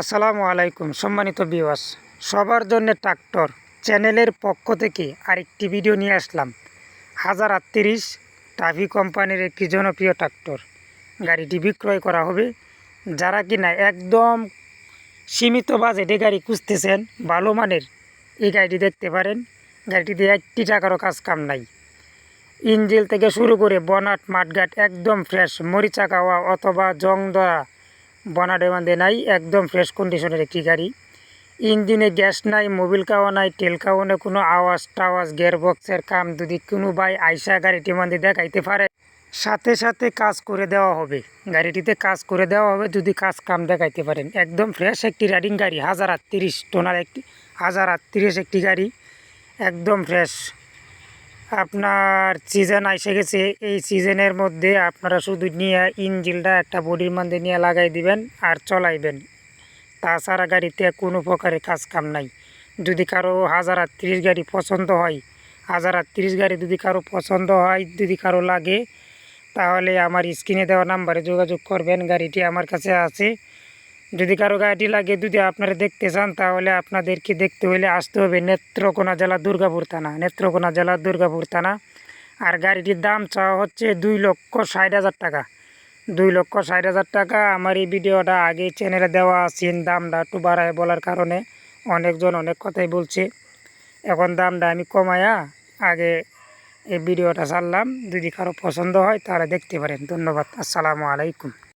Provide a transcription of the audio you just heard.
আসসালামু আলাইকুম, সম্মানিত বিওয়াস সবার জন্য ট্রাক্টর চ্যানেলের পক্ষ থেকে আরেকটি ভিডিও নিয়ে আসলাম। হাজার আটত্রিশ টাভি কোম্পানির একটি জনপ্রিয় ট্রাক্টর গাড়িটি বিক্রয় করা হবে। যারা কিনা একদম সীমিত বাজেটে গাড়ি খুঁজতেছেন, ভালো মানের, এই গাড়িটি দেখতে পারেন। গাড়িটিতে একটি টাকারও কাজ কাম নাই। ইঞ্জিল থেকে শুরু করে বনাট, মাঠঘাট, একদম ফ্রেশ মরিচা খাওয়া অথবা জং দেওয়া বনাটে বাঁধে নাই, একদম ফ্রেশ কন্ডিশনের একটি গাড়ি। ইঞ্জিনে গ্যাস নাই মোবিল খাওয়া নাই, তেল খাওয়ানো কোনো আওয়াজ টাওয়াজ গিয়ার বক্সের কাম যদি কোনো ভাই আইসা গাড়িটি মধ্যে দেখাইতে পারে, সাথে সাথে কাজ করে দেওয়া হবে। গাড়িটিতে কাজ করে দেওয়া হবে যদি কাজ কাম দেখাইতে পারেন। একদম ফ্রেশ একটি রাইডিং গাড়ি, হাজার আটত্রিশ টোনার একটি, হাজার আটত্রিশ একটি গাড়ি, একদম ফ্রেশ আপনার সিজন এসে গেছে, এই সিজনের মধ্যে আপনারা শুধু নিয়ে ইঞ্জিনটা একটা বডির মধ্যে নিয়ে লাগাই দিবেন আর চলাইবেন। তাছাড়া গাড়িতে কোনো প্রকারের কাজ কাম নাই। যদি কারও হাজার আটত্রিশ গাড়ি পছন্দ হয়, হাজার আটত্রিশ গাড়ি যদি কারও পছন্দ হয়, যদি কারও লাগে, তাহলে আমার স্ক্রিনে দেওয়া নাম্বারে যোগাযোগ করবেন, গাড়িটি আমার কাছে আছে। যদি কারও গাড়িটি লাগে যদি আপনারা দেখতে চান, তাহলে আপনাদেরকে দেখতে হলে আসতে হবে নেত্রকোনা জেলা দুর্গাপুর থানা, নেত্রকোনা জেলা দুর্গাপুর থানা। আর গাড়িটির দাম চাওয়া হচ্ছে দুই লক্ষ ষাট হাজার টাকা। দুই লক্ষ ষাট হাজার টাকা আমার এই ভিডিওটা আগে চ্যানেলে দেওয়া আছে দামটা একটু বাড়ায় বলার কারণে অনেকজন অনেক কথাই বলছে। এখন দামটা আমি কমায়া আগে এই ভিডিওটা ছাড়লাম। যদি কারও পছন্দ হয় তাহলে দেখতে পারেন। ধন্যবাদ। আসসালামু আলাইকুম।